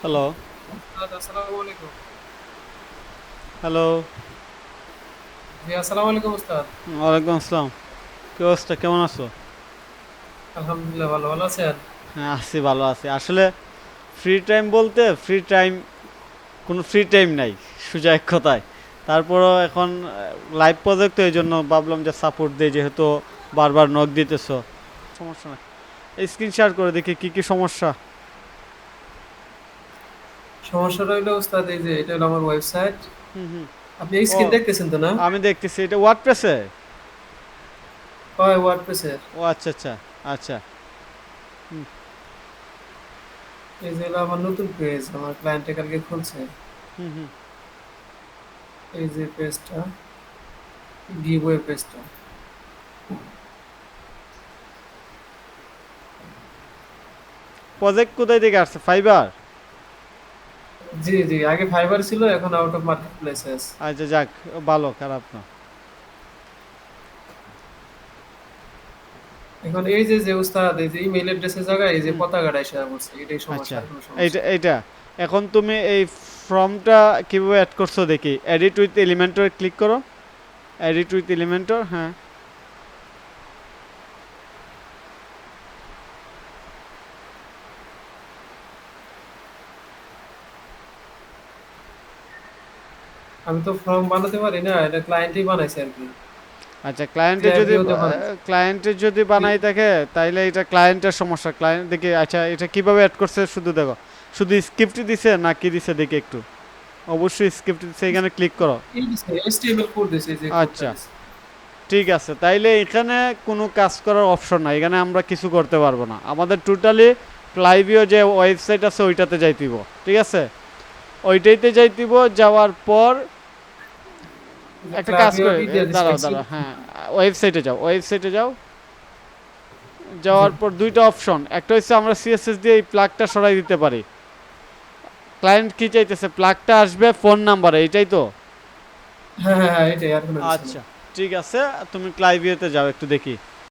Hello আসসালামু আলাইকুম hello জি আসসালামু আলাইকুম উস্তাদ ওয়ালাইকুম আসসালাম। কি অবস্থা? কেমন আছো? আলহামদুলিল্লাহ ভালো। ভালো আছেন? হ্যাঁ আছি ভালো আছি। আসলে ফ্রি টাইম বলতে ফ্রি টাইম কোনো ফ্রি টাইম নাই সোজা এক কথায়। তারপরও এখন লাইভ প্রজেক্ট এই জন্য ভাবলাম যে সাপোর্ট দিই যেহেতু বারবার নক দিতেছো। সমস্যা নাই। স্ক্রিন শেয়ার করে দেখি কি কি সমস্যা। সমস্যাটা হইল উস্তাদ এই যে এটা হলো আমার ওয়েবসাইট হুম হুম। আপনি এই স্ক্রিন দেখতেছেন তো না? আমি দেখতেছি এটা ওয়ার্ডপ্রেসে হয় ওয়ার্ডপ্রেসে ও আচ্ছা আচ্ছা আচ্ছা। এই যে হলো আমার নতুন পেজ আমার ক্লায়েন্টে কালকে খুলছে। হুম হুম। এই যে পেজটা গিভওয়ে পেজটা প্রজেক্ট কোথায় থেকে আসছে? ফাইবার জি জি আগে ফাইবার ছিল এখন আউট অফ মার্কেট প্লেসেস আচ্ছা যাক ভালো খারাপ না। এখন এই যে যে উস্তাদ এই যে ইমেল অ্যাড্রেসের জায়গায় এই যে পতাকাটা এসে পড়ছে এটাই সমস্যা আচ্ছা এইটা এইটা। এখন তুমি এই ফর্মটা কীভাবে অ্যাড করছ দেখি? এডিট উইথ এলিমেন্টর ক্লিক করো। এডিট উইথ এলিমেন্টর হ্যাঁ। আমি তো ফর্ম বানাতে পারি না এটা ক্লায়েন্টই বানাইছে আর কি। আচ্ছা ক্লায়েন্টের Yeah, যদি। ক্লায়েন্টের যদি বানাই থাকে তাইলে এটা ক্লায়েন্টের সমস্যা। ক্লায়েন্ট দেখি আচ্ছা এটা কীভাবে অ্যাড করছে শুধু দেখো। শুধু স্ক্রিপ্ট দিছে না কি দিছে দেখি একটু? অবশ্যই স্ক্রিপ্ট দিছে এখানে ক্লিক করো। এই দিছে HTML কোড দিছে এই যে আচ্ছা। ঠিক আছে তাইলে এখানে কোনো কাজ করার অপশন নাই এখানে আমরা কিছু করতে পারব না। আমাদের টোটালি প্লাইভিও যে ওয়েবসাইট আছে ওইটাতে যাইতিব ঠিক আছে? ওইটাইতে যাইতিব যাওয়ার পর একটা কাজ করে দাঁড়াও দাঁড়াও হ্যাঁ ওয়েবসাইটে যাও ওয়েবসাইটে যাও। যাওয়ার পর দুইটা অপশন একটা হচ্ছে আমরা সিএসএস দিয়ে এই প্লাগটা সরাই দিতে পারি। ক্লায়েন্ট কি চাইতেছে? প্লাগটা আসবে ফোন নাম্বারে এটাই তো? হ্যাঁ হ্যাঁ হ্যাঁ এটাই আর কোনো কিছু না। আচ্ছা ঠিক আছে তুমি ক্লাইভিওতে যাও একটু দেখি।